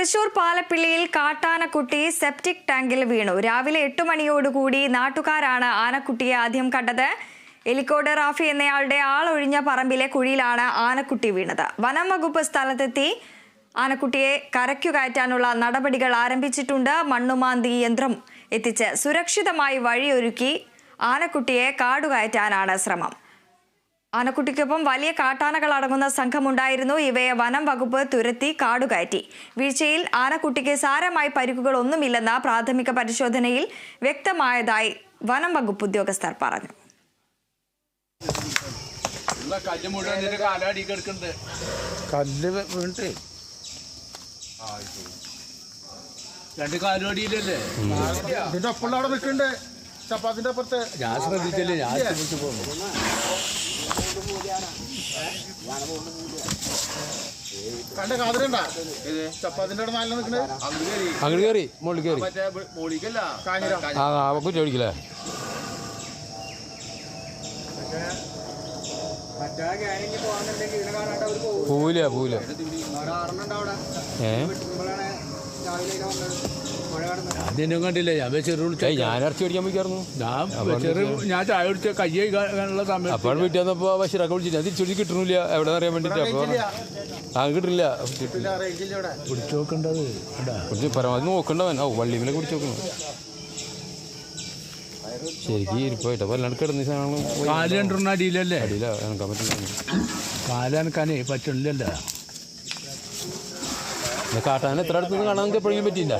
Thrissur പാലപ്പിള്ളിയിൽ കാട്ടാനക്കുട്ടി septic ടാങ്കിൽ വീണു. രാവിലെ എട്ട് മണിയോടുകൂടി നാട്ടുകാരാണ് ആനക്കുട്ടിയെ ആദ്യം കണ്ടത്. എലിക്കോട് റാഫി എന്നയാളുടെ ആളൊഴിഞ്ഞ പറമ്പിലെ കുഴിയിലാണ് ആനക്കുട്ടി വീണത്. വനം വകുപ്പ് സ്ഥലത്തെത്തി ആനക്കുട്ടിയെ കരയ്ക്കു കയറ്റാനുള്ള നടപടികൾ ആരംഭിച്ചിട്ടുണ്ട്. മണ്ണുമാന്തി യന്ത്രം എത്തിച്ച് സുരക്ഷിതമായി വഴിയൊരുക്കി ആനക്കുട്ടിയെ കാടുകയറ്റാനാണ് ശ്രമം. ആനക്കുട്ടിക്കൊപ്പം വലിയ കാട്ടാനകൾ അടങ്ങുന്ന സംഘമുണ്ടായിരുന്നു. ഇവയെ വനം വകുപ്പ് തുരത്തി കാടുകയറ്റി. വീഴ്ചയിൽ ആനക്കുട്ടിക്ക് സാരമായി പരിക്കുകളൊന്നുമില്ലെന്ന പ്രാഥമിക പരിശോധനയിൽ വ്യക്തമായതായി വനം വകുപ്പ് ഉദ്യോഗസ്ഥർ പറഞ്ഞു. കല്ല് വീണിട്ട്. രണ്ട് കാലുവടിയിലല്ലേ ഇതിന്റെ ഒപ്പം അവിടെ നിൽക്കുന്നുണ്ട് ചപ്പാത്തിന്റെ അപ്പുറത്ത് ഞാൻ ശ്രദ്ധിച്ചില്ലേ ഞാൻ ശ്രദ്ധിച്ചു പോകുന്നു. കണ്ട കാതിരണ്ടാ ചപ്പാത്തിന്റെ അവിടെ നല്ല നിൽക്കുന്നത് അങ്ങോട്ട് കയറി മുകളിൽ കയറി ആ ആ കുറ്റ പൂല പൂല ഏ? അതെന്നും കണ്ടില്ല? ഞാൻ ചെറു ഏയ് ഞാൻ ഇറച്ചി പിടിക്കാൻ പോയിക്കായിരുന്നു. ഞാൻ ചെറു ഞാൻ ചായ കുടിച്ച കൈ കഴുകാനുള്ള സമയം അപ്പോൾ വീട്ടിൽ വന്നപ്പോൾ ബഷീറൊക്കെ വിളിച്ചു ഞാൻ തിരിച്ചു കിട്ടണില്ല എവിടെ അറിയാൻ വേണ്ടിട്ട് അപ്പോൾ ആ കിട്ടില്ല പിടിച്ചു നോക്കേണ്ടത്. കുറച്ച് പരമാവധി നോക്കണ്ടവൻ ഓ വള്ളിമിനെ പിടിച്ച് നോക്കണം. ശരിക്കും ഇരിപ്പായിട്ട് അപ്പോൾ എല്ലാം കിടന്ന സാധനങ്ങൾ കാൽ രണ്ടെണ്ണം അടിയിലല്ലേ? അടിയില്ല എനക്കാൻ പറ്റില്ല കാൽ പറ്റണില്ലല്ലോ കാട്ടാൻ എത്ര അടുത്തൊന്നും കാണാൻ നമുക്ക് എപ്പോഴെങ്കിലും പറ്റിയില്ല.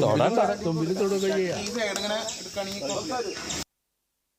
തൊടാൻ തുമ്പിൽ തൊടുക